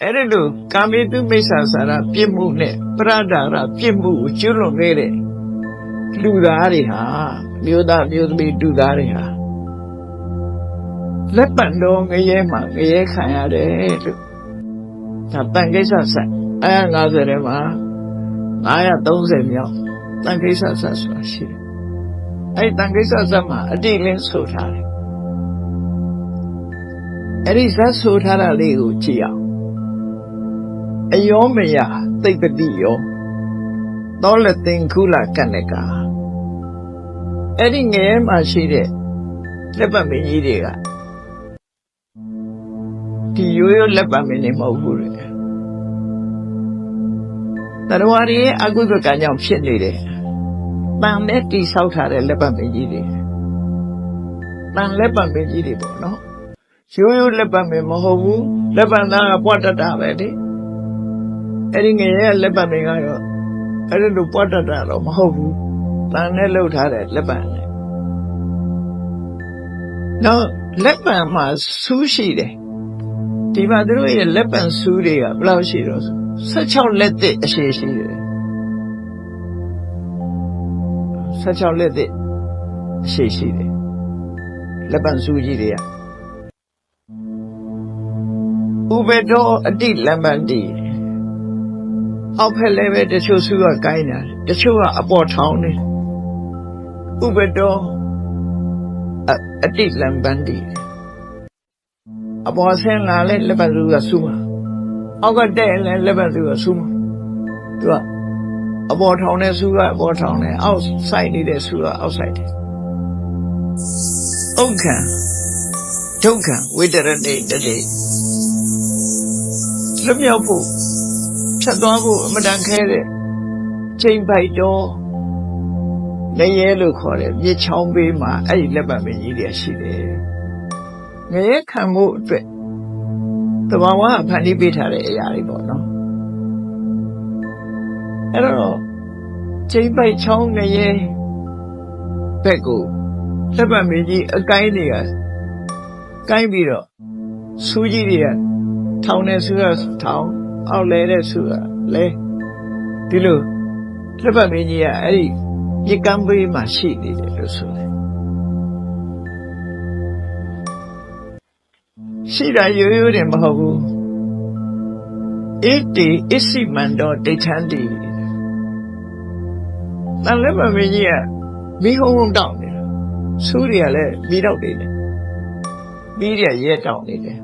အဲ့ဒီလိုကာမေတုမိစ္ဆာစာရပြစ်မှုနဲ့ပရဒါရပြစ်မှုကိုကျွလွန်ခဲ့တဲ့လူသားတွေဟာမြို့သားမြို့သမီးလူသားတွေဟာလက်ပတ်တော်ငရဲမှာငရဲခံရတယ်လို့ဒါတန်ကိစ္စဆက်အဲ50ထဲမှာ930မြောက်တန်ကိစ္စဆက်ဆိုတာရှိတယ်အဲ့ဒီတန်ကိစ္စဆက်မှာအတိလင်းဆိုထားတယ်အဲ့ဒီဇတ်ဆိုထားတာလေးကိုကြည့်အောင် အယောမယသိပ္ပတိယောသောလသင်္ကုလကဏ္ဍကအဲ့ဒီငယ်မှာရှိတဲ့လက်ပတ်မင်းကြီးတွေကဒီရိုးရိုးလက်ပတ်မင်းတွေမဟုတ်ဘူးလေတရဝရီရဲ့အကုသကံကြောင့်ဖြစ်နေတယ်တန်နဲ့တိဆောက်ထားတဲ့လက်ပတ်မင်းကြီးတွေတန်လက်ပတ်မင်းကြီးတွေပေါ့နော်ရိုးရိုးလက်ပတ်မင်းမဟုတ်ဘူးလက်ပတ်သားကပွားတတ်တာပဲလေ အဲ့ဒီငယ်ရဲ့လက်ပတ်တွေကတော့အဲ့ဒီလိုပွားတတ်တာတော့မဟုတ်ဘူး။တန်နဲ့လှုပ်ထားတဲ့လက်ပတ်နဲ့။နောက်လက်ပံမှာဆူးရှိတယ်။ဒီမှာသူတို့ရဲ့လက်ပံဆူးတွေကဘယ်လောက်ရှိတော့16လက်သစ်အရှိရှိတယ်။16လက်သစ်အရှိရှိတယ်။လက်ပံဆူးကြီးတွေကဥပေတောအတိလမ္မန္တိ အောက်ဖက်လည်းပဲတချို့စုကကိုင်းတာတချို့ကအပေါ်ထောင်းနေဥပဒေအအတိလံပန်းတီအပေါ်ဆင်းလာလဲလက်ပတ်စုကဆူမှာအောက်ကတဲ့လဲလက်ပတ်စုကဆူမှာသူကအပေါ်ထောင်းတဲ့ဆူကအပေါ်ထောင်းတဲ့အောက်ဆိုင်နေတဲ့ဆူကအောက်ဆိုင်တယ်ဥက္ခံဒုက္ခံဝိတရတိတတိလွတ်မြောက်ဖို့ ဖြတ်သွားဖို့အမတန်ခဲတဲ့ချိန်ပိုက်တော့လည်းရဲလို့ခေါ်တယ်မြေချောင်းပေးမှာအဲ့ဒီလက်ပတ်မင်းကြီးတွေရှိတယ်ငရဲခံမှုအတွက်တဘာဝကဖန်တီးပေးထားတဲ့အရာတွေပေါ့နော်အဲ့တော့ချိန်ပိုက်ချောင်းငရဲဘက်ကိုလက်ပတ်မင်းကြီးအကိုင်းတွေကကိုင်းပြီးတော့စူးကြီးတွေကထောင်နေစူးရထောင် အောက်လဲတဲ့ဆူကလဲဒီလိုလက်ပတ်မင်းကြီးကအဲ့ဒီမြေကမ်းဘေးမှာရှိနေတယ်လို့ဆိုတယ်ရှိတာရိုးရိုးတယ်မဟုတ်ဘူးဣတိအစ္စမန္တောဒိဋ္ဌန္တိတန်လက်ပတ်မင်းကြီးကမိဟုံးဟုံးတောင်းနေတာဆူတွေကလည်းမိတော့နေတယ်ပြီးရရဲတောင်းနေတယ်